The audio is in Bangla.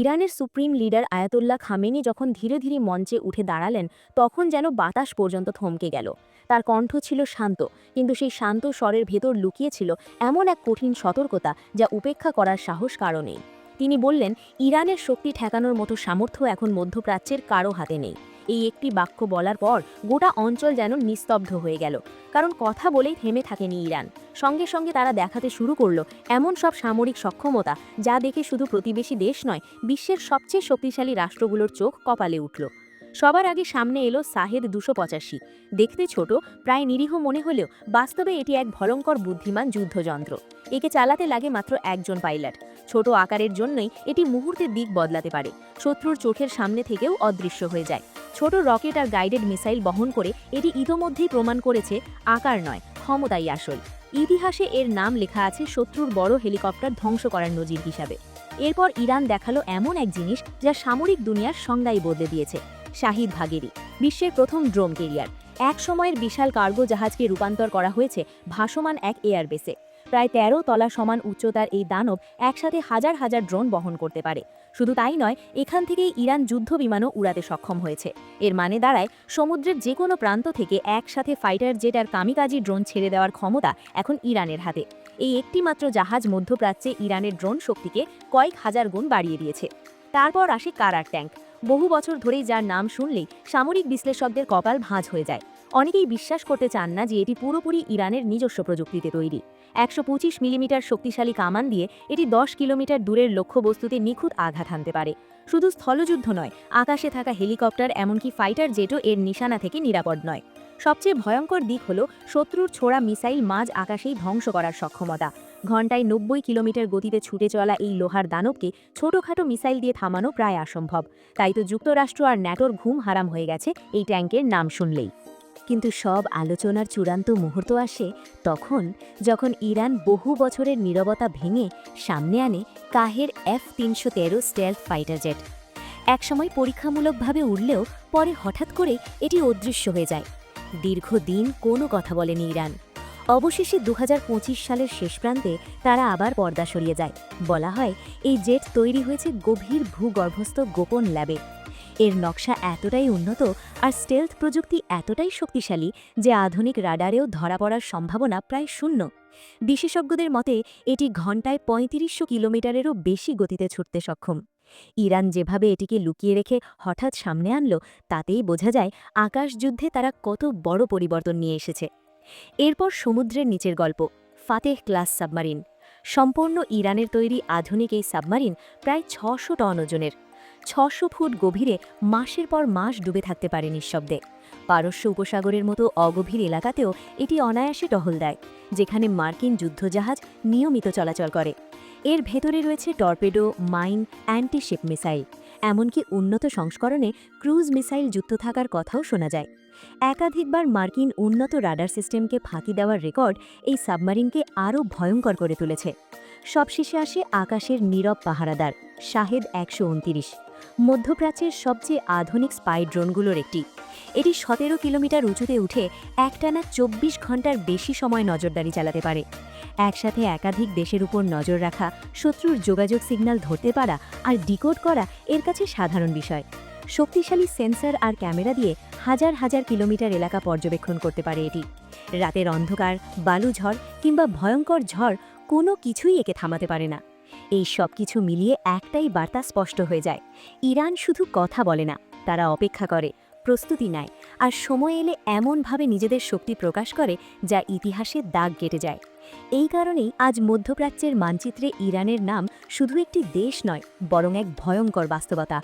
ইরানের সুপ্রিম লিডার আয়াতুল্লাহ খামেনি যখন ধীরে ধীরে মঞ্চে উঠে দাঁড়ালেন, তখন যেন বাতাস পর্যন্ত থমকে গেল। তার কণ্ঠ ছিল শান্ত, কিন্তু সেই শান্ত স্বরের ভেতর লুকিয়েছিল এমন এক কঠিন সতর্কতা যা উপেক্ষা করার সাহস কারণেই তিনি বললেন, ইরানের শক্তি ঠেকানোর মতো সামর্থ্য এখন মধ্যপ্রাচ্যের কারও হাতে নেই। এই একটি বাক্য বলার পর গোটা অঞ্চল যেন নিস্তব্ধ হয়ে গেল। কারণ কথা বলেই থেমে থাকেনি ইরান। সঙ্গে সঙ্গে তারা দেখাতে শুরু করল, এমন সব সামরিক সক্ষমতা যা দেখে শুধু প্রতিবেশী দেশ নয়, বিশ্বের সবচেয়ে শক্তিশালী রাষ্ট্রগুলোর চোখ কপালে উঠল। সবার আগে সামনে এলো সাহেদ দুশো পঁচাশি। দেখতে ছোট, প্রায় নিরীহ মনে হলেও বাস্তবে এটি এক ভয়ঙ্কর বুদ্ধিমান যুদ্ধযন্ত্র। একে চালাতে লাগে মাত্র একজন পাইলট। ছোট আকারের জন্যই এটি মুহূর্তে দিক বদলাতে পারে। শত্রুর চোখের সামনে থেকেও অদৃশ্য হয়ে যায়। ছোট রকেট আর গাইডেড মিসাইল বহন করে এটি ইতোমধ্যেই প্রমাণ করেছে আকার নয়, ক্ষমতাই আসল। ইতিহাসে এর নাম লেখা আছে শত্রুর বড় হেলিকপ্টার ধ্বংস করার নজির হিসাবে। এরপর ইরান দেখাল এমন এক জিনিস যা সামরিক দুনিয়ার সংজ্ঞাই বদলে দিয়েছে, শাহিদ ভাগেরি, বিশ্বের প্রথম ড্রোন কেরিয়ার। এক সময়ের বিশাল কার্গো জাহাজকে রূপান্তর করা হয়েছে ভাসমান এক এয়ারবেসে। প্রায় তেরো তলা সমান উচ্চতার এই দানব একসাথে হাজার হাজার ড্রোন বহন করতে পারে। শুধু তাই নয়, এখান থেকেই ইরান যুদ্ধ বিমানও উড়াতে সক্ষম হয়েছে। এর মানে দাঁড়ায়, সমুদ্রের যে কোনো প্রান্ত থেকে একসাথে ফাইটার জেট আর কামিকাজি ড্রোন ছেড়ে দেওয়ার ক্ষমতা এখন ইরানের হাতে। এই একটি মাত্র জাহাজ মধ্যপ্রাচ্যে ইরানের ড্রোন শক্তিকে কয়েক হাজার গুণ বাড়িয়ে দিয়েছে। তারপর আসে কারার ট্যাঙ্ক। বহু বছর ধরেই যার নাম শুনলেই সামরিক বিশ্লেষকদের কপাল ভাঁজ হয়ে যায়। অনেকেই বিশ্বাস করতে চান না যে এটি পুরোপুরি ইরানের নিজস্ব প্রযুক্তিতে তৈরি। একশো পঁচিশ মিলিমিটার শক্তিশালী কামান দিয়ে এটি দশ কিলোমিটার দূরের লক্ষ্যবস্তুতে নিখুঁত আঘাত হানতে পারে। শুধু স্থলযুদ্ধ নয়, আকাশে থাকা হেলিকপ্টার এমনকি ফাইটার জেটও এর নিশানা থেকে নিরাপদ নয়। সবচেয়ে ভয়ঙ্কর দিক হল শত্রুর ছোড়া মিসাইল মাঝ আকাশেই ধ্বংস করার সক্ষমতা। ঘন্টায় নব্বই কিলোমিটার গতিতে ছুটে চলা এই লোহার দানবকে ছোটখাটো মিসাইল দিয়ে থামানো প্রায় অসম্ভব। তাই তো যুক্তরাষ্ট্র আর ন্যাটোর ঘুম হারাম হয়ে গেছে, এই ট্যাঙ্কের নাম শুনলেই। কিন্তু সব আলোচনার চূড়ান্ত মুহূর্ত আসে তখন যখন ইরান বহু বছরের নীরবতা ভেঙে সামনে আনে কাহের এফ তিনশো তেরো স্টেলথ ফাইটার জেট। একসময় পরীক্ষামূলকভাবে উড়লেও পরে হঠাৎ করে এটি অদৃশ্য হয়ে যায়। দীর্ঘদিন কোনো কথা বলেনি ইরান। অবশেষে দু হাজার পঁচিশ সালের শেষ প্রান্তে তারা আবার পর্দা সরিয়ে যায়। বলা হয়, এই জেট তৈরি হয়েছে গভীর ভূগর্ভস্থ গোপন ল্যাবে। এর নকশা এতটাই উন্নত আর স্টেলথ প্রযুক্তি এতটাই শক্তিশালী যে আধুনিক রাডারেও ধরা পড়ার সম্ভাবনা প্রায় শূন্য। বিশেষজ্ঞদের মতে, এটি ঘন্টায় পঁয়ত্রিশশো কিলোমিটারেরও বেশি গতিতে ছুটতে সক্ষম। ইরান যেভাবে এটিকে লুকিয়ে রেখে হঠাৎ সামনে আনল, তাতেই বোঝা যায় আকাশযুদ্ধে তারা কত বড় পরিবর্তন নিয়ে এসেছে। এরপর সমুদ্রের নিচের গল্প, ফাতেহ ক্লাস সাবমারিন। সম্পূর্ণ ইরানের তৈরি আধুনিক এই সাবমারিন প্রায় ছশো টন ওজনের। ছশো ফুট গভীরে মাসের পর মাস ডুবে থাকতে পারে নিঃশব্দে। পারস্য উপসাগরের মতো অগভীর এলাকাতেও এটি অনায়াসে টহল দেয়, যেখানে মার্কিন যুদ্ধজাহাজ নিয়মিত চলাচল করে। এর ভেতরে রয়েছে টর্পেডো, মাইন, অ্যান্টিশিপ মিসাইল। এমনকি উন্নত সংস্করণে ক্রুজ মিসাইল যুক্ত থাকার কথাও শোনা যায়। একাধিকবার মার্কিন উন্নত রাডার সিস্টেমকে ফাঁকি দেওয়ার রেকর্ড এই সাবমারিনকে আরও ভয়ঙ্কর করে তুলেছে। সবশেষে আসে আকাশের নীরব পাহারাদার, শাহেদ একশো উনতিরিশ। মধ্যপ্রাচ্যের সবচেয়ে আধুনিক স্পাই ড্রোনগুলোর একটি। এটি সতেরো কিলোমিটার উঁচুতে উঠে একটানা চব্বিশ ঘণ্টার বেশি সময় নজরদারি চালাতে পারে। একসাথে একাধিক দেশের উপর নজর রাখা, শত্রুর যোগাযোগ সিগন্যাল ধরতে পারা আর ডিকোড করা এর কাছে সাধারণ বিষয়। শক্তিশালী সেন্সর আর ক্যামেরা দিয়ে হাজার হাজার কিলোমিটার এলাকা পর্যবেক্ষণ করতে পারে এটি। রাতের অন্ধকার, বালু ঝড় কিংবা ভয়ঙ্কর ঝড় কোনো কিছুই একে থামাতে পারে না। এই সব কিছু মিলিয়ে একটাই বার্তা স্পষ্ট হয়ে যায়। ইরান শুধু কথা বলে না, তারা অপেক্ষা করে, প্রস্তুতি নেয়, আর সময় এলে এমনভাবে নিজেদের শক্তি প্রকাশ করে যা ইতিহাসে দাগ কেটে যায়। এই কারণেই আজ মধ্যপ্রাচ্যের মানচিত্রে ইরানের নাম শুধু একটি দেশ নয়, বরং এক ভয়ঙ্কর বাস্তবতা।